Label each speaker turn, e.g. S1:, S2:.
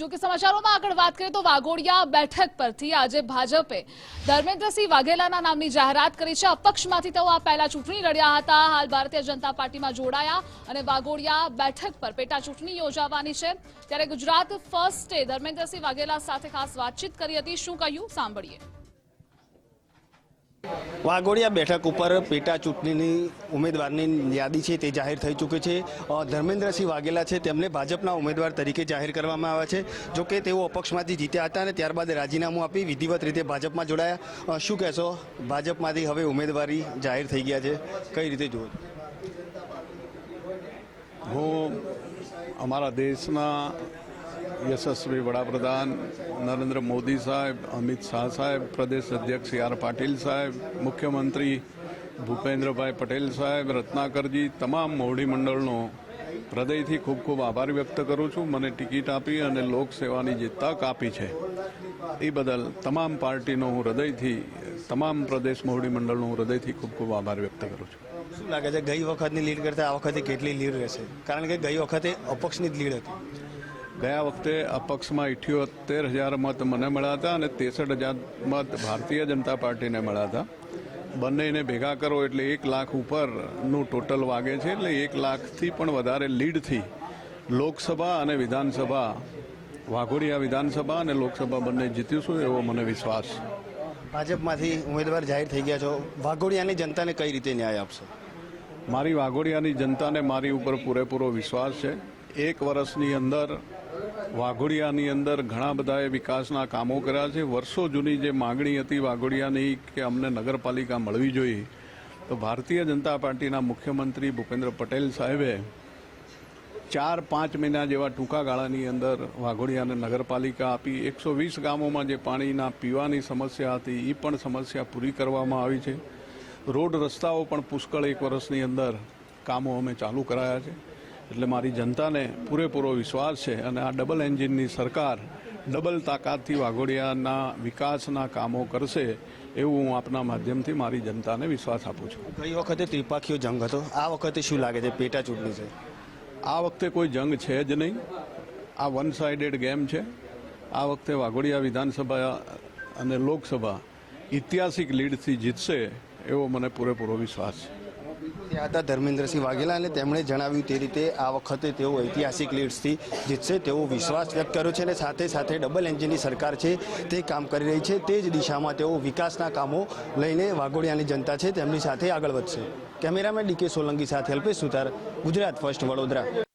S1: જો કે સમાચારોમાં આગળ વાત કરીએ તો વાઘોડિયા બેઠક પરથી આજે ભાજપે ધર્મેન્દ્રસિંહ વાઘેલાના નામની જાહેરાત કરી છે. અપક્ષમાંથી તેઓ આ પહેલા ચૂંટણી લડ્યા હતા. હાલ ભારતીય જનતા પાર્ટીમાં જોડાયા અને વાઘોડિયા બેઠક પર પેટા ચૂંટણી યોજાવાની છે. ત્યારે ગુજરાત ફર્સ્ટે ધર્મેન્દ્રસિંહ વાઘેલા સાથે ખાસ વાતચીત કરી હતી. શું કહ્યું? સાંભળીએ.
S2: વાઘોડિયા બેઠક ઉપર પેટા ચૂંટણીની ઉમેદવારની યાદી છે તે જાહેર થઈ ચૂકી છે. ધર્મેન્દ્રસિંહ વાઘેલા છે. તેમને ભાજપના ઉમેદવાર તરીકે જાહેર કરવામાં આવ્યા છે. જો કે તેઓ અપક્ષમાંથી જીત્યા હતા અને ત્યારબાદ રાજીનામું આપી વિધિવત રીતે ભાજપમાં જોડાયા. શું કહેશો? ભાજપમાંથી હવે ઉમેદવારી જાહેર થઈ ગયા છે. કઈ રીતે જુઓ?
S3: હું અમારા દેશના યશસ્વી વડાપ્રધાન નરેન્દ્ર મોદી સાહેબ, અમિત શાહ સાહેબ, પ્રદેશ અધ્યક્ષ સી આર પાટીલ સાહેબ, મુખ્યમંત્રી ભૂપેન્દ્રભાઈ પટેલ સાહેબ, રત્નાકરજી, તમામ મોવડી મંડળનો હૃદયથી ખૂબ ખૂબ આભાર વ્યક્ત કરું છું. મને ટિકિટ આપી અને લોકસેવાની જે તક આપી છે, એ બદલ તમામ પાર્ટીનો હું હૃદયથી, તમામ પ્રદેશ મોવડી મંડળનો હું હૃદયથી ખૂબ ખૂબ આભાર વ્યક્ત કરું છું.
S2: શું લાગે છે, ગઈ વખતની લીડ કરતાં આ વખતે કેટલી લીડ રહેશે? કારણ કે ગઈ વખતે અપક્ષની જ લીડ હતી.
S3: ગયા વખતે અપક્ષમાં ઇઠ્યોતેર હજાર મત મને મળ્યા હતા અને ત્રેસઠ હજાર મત ભારતીય જનતા પાર્ટીને મળ્યા હતા. બંનેને ભેગા કરો એટલે એક લાખ ઉપરનું ટોટલ વાગે છે. એટલે એક લાખથી પણ વધારે લીડથી લોકસભા અને વિધાનસભા વાઘોડિયા વિધાનસભા અને લોકસભા બંને જીતીશું એવો મને વિશ્વાસ.
S2: ભાજપમાંથી ઉમેદવાર જાહેર થઈ ગયા છો. વાઘોડિયાની જનતાને કઈ રીતે ન્યાય આપશો?
S3: મારી વાઘોડિયાની જનતાને મારી ઉપર પૂરેપૂરો વિશ્વાસ છે. એક વર્ષની અંદર વાઘોડિયાની અંદર ઘણા બધાએ વિકાસના કામો કર્યા છે. વર્ષો જૂની જે માગણી હતી વાઘોડિયાની કે અમને નગરપાલિકા મળવી જોઈએ, તો ભારતીય જનતા પાર્ટીના મુખ્યમંત્રી ભૂપેન્દ્ર પટેલ સાહેબે ચાર પાંચ મહિના જેવા ટૂંકા ગાળાની અંદર વાઘોડિયાને નગરપાલિકા આપી. એકસો વીસ ગામોમાં જે પાણીના પીવાની સમસ્યા હતી એ પણ સમસ્યા પૂરી કરવામાં આવી છે. રોડ રસ્તાઓ પણ પુષ્કળ એક વર્ષની અંદર કામો અમે ચાલુ કરાયા છે. એટલે મારી જનતાને પૂરેપૂરો વિશ્વાસ છે અને આ ડબલ એન્જિનની સરકાર ડબલ તાકાતથી વાઘોડિયાના વિકાસના કામો કરશે એવું હું આપના માધ્યમથી મારી જનતાને વિશ્વાસ આપું છું.
S2: ગઈ વખતે ત્રિપાખીઓ જંગ હતો. આ વખતે શું લાગે છે? પેટા ચૂંટણી છે.
S3: આ વખતે કોઈ જંગ છે જ નહીં. આ વન સાઇડેડ ગેમ છે. આ વખતે વાઘોડિયા વિધાનસભા અને લોકસભા ઐતિહાસિક લીડથી જીતશે એવો મને પૂરેપૂરો વિશ્વાસ છે.
S2: ત્યાં હતા ધર્મેન્દ્રસિંહ વાઘેલા અને તેમણે જણાવ્યું તે રીતે આ વખતે તેઓ ઐતિહાસિક લીડ્સથી જીતશે તેવો વિશ્વાસ વ્યક્ત કર્યો છે અને સાથે સાથે ડબલ એન્જિનની સરકાર છે તે કામ કરી રહી છે તે જ દિશામાં તેઓ વિકાસના કામો લઈને વાઘોડિયાની જનતા છે તેમની સાથે આગળ વધશે. કેમેરામેન ડીકે સોલંકી સાથે અલ્પેશ સુતાર ગુજરાત ફર્સ્ટ વડોદરા.